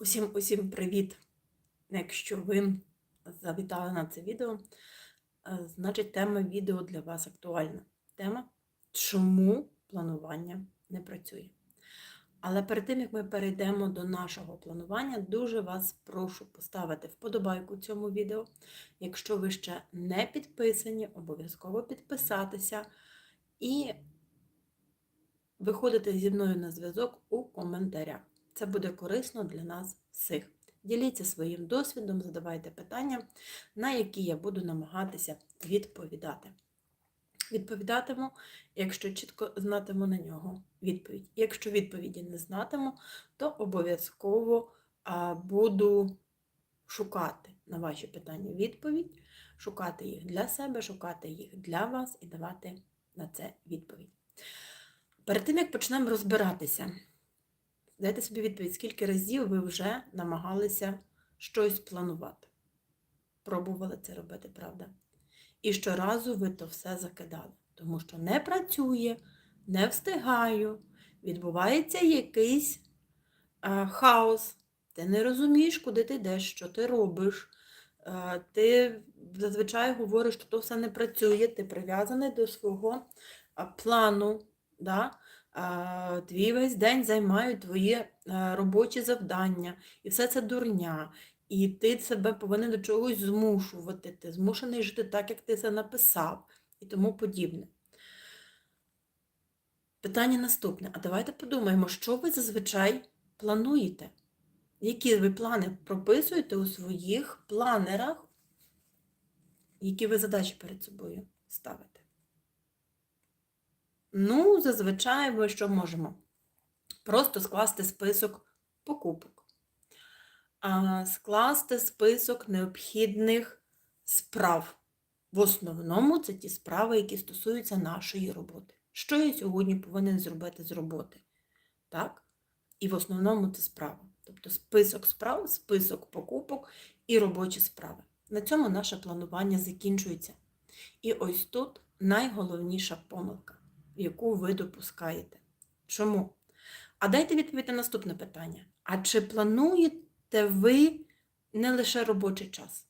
Усім усім привіт! Якщо ви завітали на це відео, е, значить тема відео для вас актуальна. Тема, чому планування не працює. Але перед тим, як ми перейдемо до нашого планування, дуже вас прошу поставити вподобайку цьому відео. Якщо ви ще не підписані, обов'язково підписатися і виходити зі мною на зв'язок у коментарях. Це буде корисно для нас всіх. Діліться своїм досвідом, задавайте питання, на які я буду намагатися відповідати. Відповідатиму, якщо чітко знатиму на нього відповідь. Якщо відповіді не знатиму, то обов'язково буду шукати на ваші питання відповідь, шукати їх для себе, шукати їх для вас і давати на це відповідь. Перед тим, як почнемо розбиратися, Дайте собі відповідь, скільки разів ви вже намагалися щось планувати. Пробували це робити, правда? І щоразу ви то все закидали, тому що не працює, не встигаю, відбувається якийсь а, хаос. Ти не розумієш, куди ти йдеш, що ти робиш. А, ти зазвичай говориш, що то все не працює, ти прив'язаний до свого а, плану. Да? Твій весь день займають твої робочі завдання, і все це дурня. І ти себе повинен до чогось змушувати, ти змушений жити так, як ти це написав, і тому подібне. Питання наступне. А давайте подумаємо, що ви зазвичай плануєте? Які ви плани прописуєте у своїх планерах, які ви задачі перед собою ставите? Ну, зазвичай ми що можемо? Просто скласти список покупок, а, скласти список необхідних справ. В основному це ті справи, які стосуються нашої роботи. Що я сьогодні повинен зробити з роботи? Так? І в основному це справа. Тобто список справ, список покупок і робочі справи. На цьому наше планування закінчується. І ось тут найголовніша помилка яку ви допускаєте. Чому? А дайте відповідь на наступне питання. А чи плануєте ви не лише робочий час?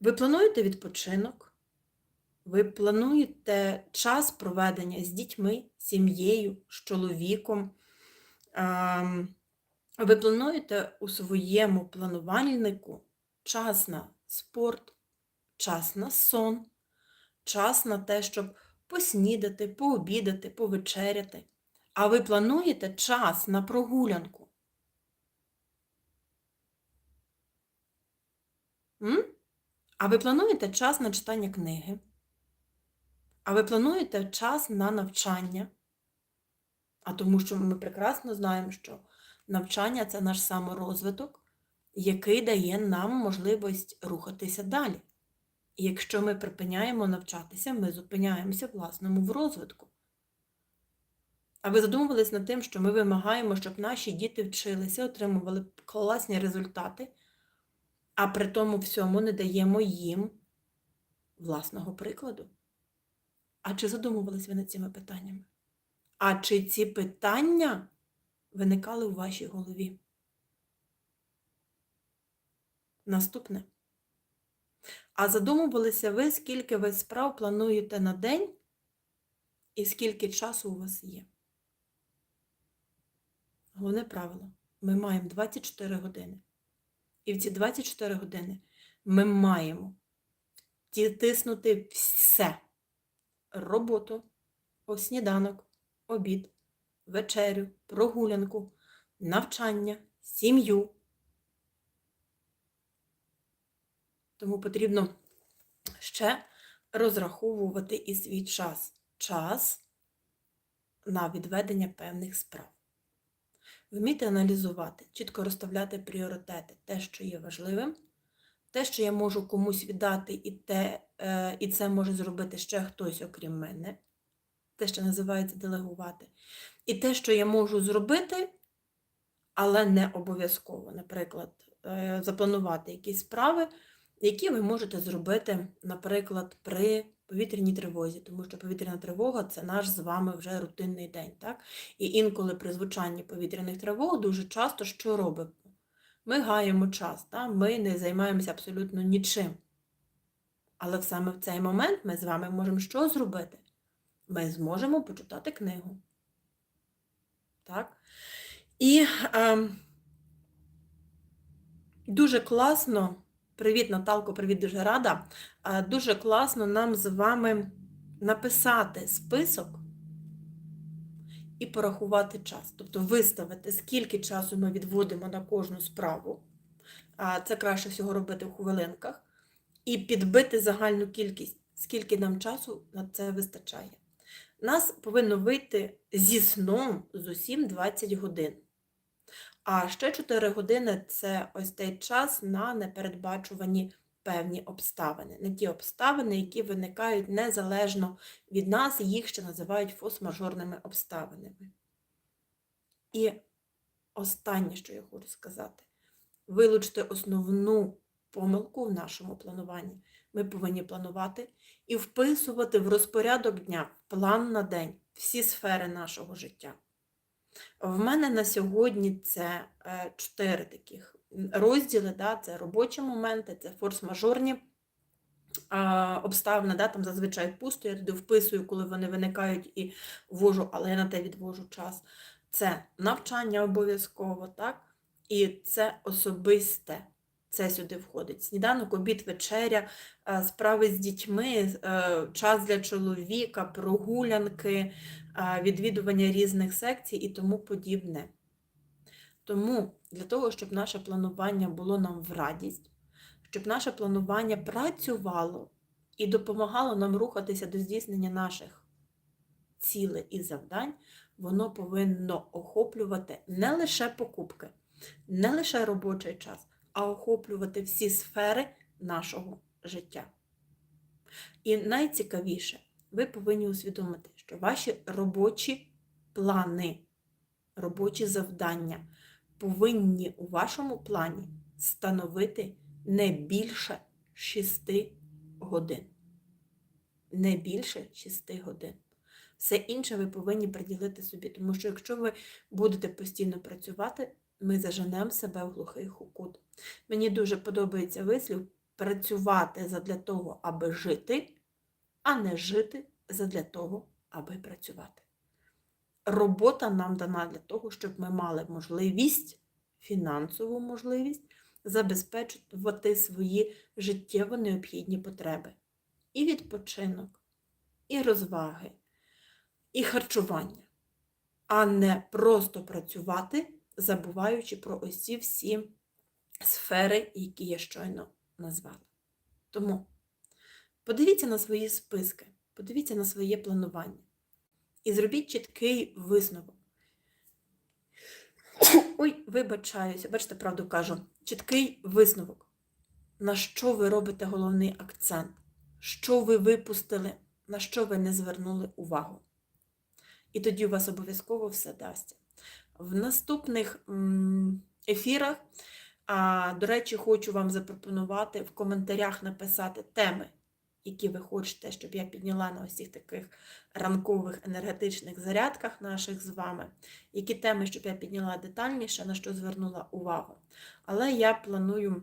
Ви плануєте відпочинок? Ви плануєте час проведення з дітьми, сім'єю, з чоловіком? Ви плануєте у своєму планувальнику час на спорт, час на сон, час на те, щоб поснідати, пообідати, повечеряти. А ви плануєте час на прогулянку? М? А ви плануєте час на читання книги? А ви плануєте час на навчання? А тому що ми прекрасно знаємо, що навчання це наш саморозвиток, який дає нам можливість рухатися далі. І якщо ми припиняємо навчатися, ми зупиняємося власному в розвитку. А ви задумувались над тим, що ми вимагаємо, щоб наші діти вчилися, отримували класні результати, а при тому всьому не даємо їм власного прикладу? А чи задумувались ви над цими питаннями? А чи ці питання виникали у вашій голові? Наступне. А задумувалися ви, скільки ви справ плануєте на день і скільки часу у вас є. Головне правило, ми маємо 24 години. І в ці 24 години ми маємо тиснути все. Роботу, сніданок, обід, вечерю, прогулянку, навчання, сім'ю. Тому потрібно ще розраховувати і свій час. Час на відведення певних справ. Вміти аналізувати, чітко розставляти пріоритети, те, що є важливим, те, що я можу комусь віддати, і те, е, і це може зробити ще хтось, окрім мене. Те, що називається делегувати. І те, що я можу зробити, але не обов'язково. Наприклад, е, запланувати якісь справи які ви можете зробити, наприклад, при повітряній тривозі, тому що повітряна тривога це наш з вами вже рутинний день. Так? І інколи при звучанні повітряних тривог дуже часто що робимо? Ми гаємо час, так? ми не займаємося абсолютно нічим. Але саме в цей момент ми з вами можемо що зробити? Ми зможемо почитати книгу. Так? І е, дуже класно, привіт, Наталко, привіт, дуже рада. Дуже класно нам з вами написати список і порахувати час. Тобто виставити, скільки часу ми відводимо на кожну справу. Це краще всього робити в хвилинках. І підбити загальну кількість, скільки нам часу на це вистачає. Нас повинно вийти зі сном з усім 20 годин. А ще 4 години це ось той час на непередбачувані певні обставини. Не ті обставини, які виникають незалежно від нас, їх ще називають фос-мажорними обставинами. І останнє, що я хочу сказати, вилучте основну помилку в нашому плануванні. Ми повинні планувати і вписувати в розпорядок дня, план на день, всі сфери нашого життя. В мене на сьогодні це е, чотири таких розділи, да, це робочі моменти, це форс-мажорні обставини, да, там зазвичай пусто, я туди вписую, коли вони виникають і ввожу, але я на те відвожу час. Це навчання обов'язково, так? І це особисте. Це сюди входить. Сніданок, обід, вечеря, е, справи з дітьми, е, час для чоловіка, прогулянки, відвідування різних секцій і тому подібне. Тому для того, щоб наше планування було нам в радість, щоб наше планування працювало і допомагало нам рухатися до здійснення наших цілей і завдань, воно повинно охоплювати не лише покупки, не лише робочий час а охоплювати всі сфери нашого життя. І найцікавіше, ви повинні усвідомити, ваші робочі плани, робочі завдання повинні у вашому плані становити не більше 6 годин. Не більше 6 годин. Все інше ви повинні приділити собі, тому що якщо ви будете постійно працювати, ми заженемо себе в глухий хукут. Мені дуже подобається вислів працювати задля того, аби жити, а не жити задля того, аби працювати. Робота нам дана для того, щоб ми мали можливість, фінансову можливість забезпечувати свої життєво необхідні потреби. І відпочинок, і розваги, і харчування, а не просто працювати забуваючи про ці всі сфери, які я щойно назвала. Тому подивіться на свої списки, подивіться на своє планування і зробіть чіткий висновок. Ой, вибачаюся, бачите, правду кажу, чіткий висновок. На що ви робите головний акцент? Що ви випустили, на що ви не звернули увагу? І тоді у вас обов'язково все дасться. В наступних ефірах, до речі, хочу вам запропонувати в коментарях написати теми, які ви хочете, щоб я підняла на цих таких ранкових енергетичних зарядках наших з вами, які теми, щоб я підняла детальніше, на що звернула увагу. Але я планую,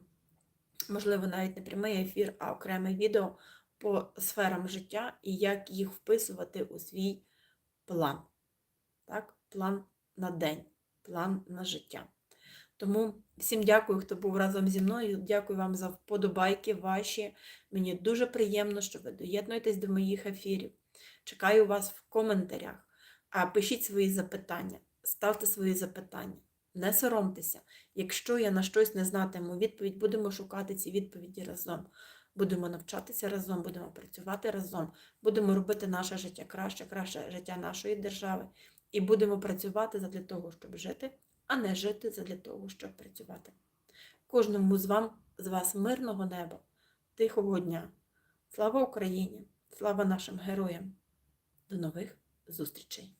можливо, навіть не прямий ефір, а окреме відео по сферам життя і як їх вписувати у свій план. Так, план на день, план на життя. Тому всім дякую, хто був разом зі мною. Дякую вам за вподобайки ваші. Мені дуже приємно, що ви доєднуєтесь до моїх ефірів. Чекаю вас в коментарях. А пишіть свої запитання, ставте свої запитання. Не соромтеся. Якщо я на щось не знатиму відповідь, будемо шукати ці відповіді разом. Будемо навчатися разом, будемо працювати разом, будемо робити наше життя краще, краще життя нашої держави. І будемо працювати задля того, щоб жити, а не жити задля того, щоб працювати. Кожному з вам, з вас мирного неба, тихого дня. Слава Україні! Слава нашим героям! До нових зустрічей!